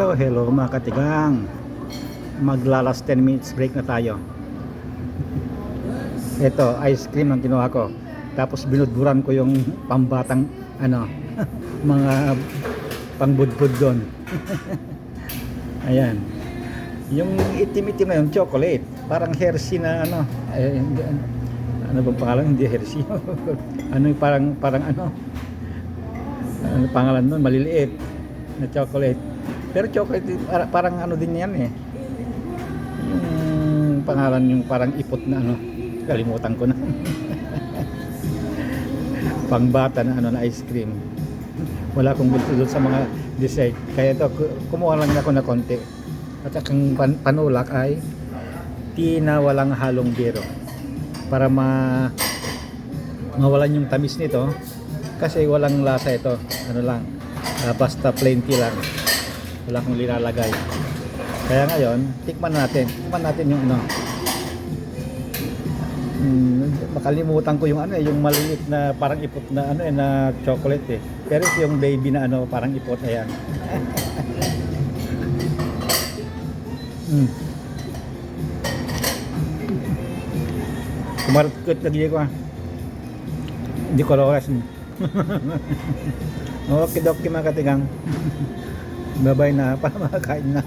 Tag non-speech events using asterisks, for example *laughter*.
Hello, hello mga katigang. Maglalas 10 minutes break na tayo. Ito, ice cream ang kinuha ko. Tapos binudburan ko yung pambatang ano, *laughs* mga pangbudbud doon. *laughs* Ayan. Yung itim-itim na yung chocolate. Parang Hershey na ano. Eh, hindi- ano bang pangalan? Hindi Hershey. *laughs* ano parang, parang ano. Ano pangalan nun? Maliliit na chocolate. Pero chocolate, para- parang ano din yan eh. Yung pangalan yung parang ipot na ano. Kalimutan ko na. *laughs* Pangbata na ano na ice cream. Wala akong gusto doon sa mga dessert. Kaya ito, ku- kumuha lang ako na konti. At ang pan- panulak ay tina walang halong biro. Para ma mawalan yung tamis nito kasi walang lasa ito. Ano lang, ah, basta plain tea lang. Wala akong linalagay. Kaya ngayon, tikman natin. Tikman natin yung ano. Hmm, makalimutan ko yung ano eh, yung maliit na parang ipot na ano eh, na chocolate eh. Pero ito yung baby na ano, parang ipot ayan. *laughs* hmm. Kumarkot lagi ko ah. Hindi ko oras. *laughs* okay, doki mga katigang. Babay na *laughs* para makakain na.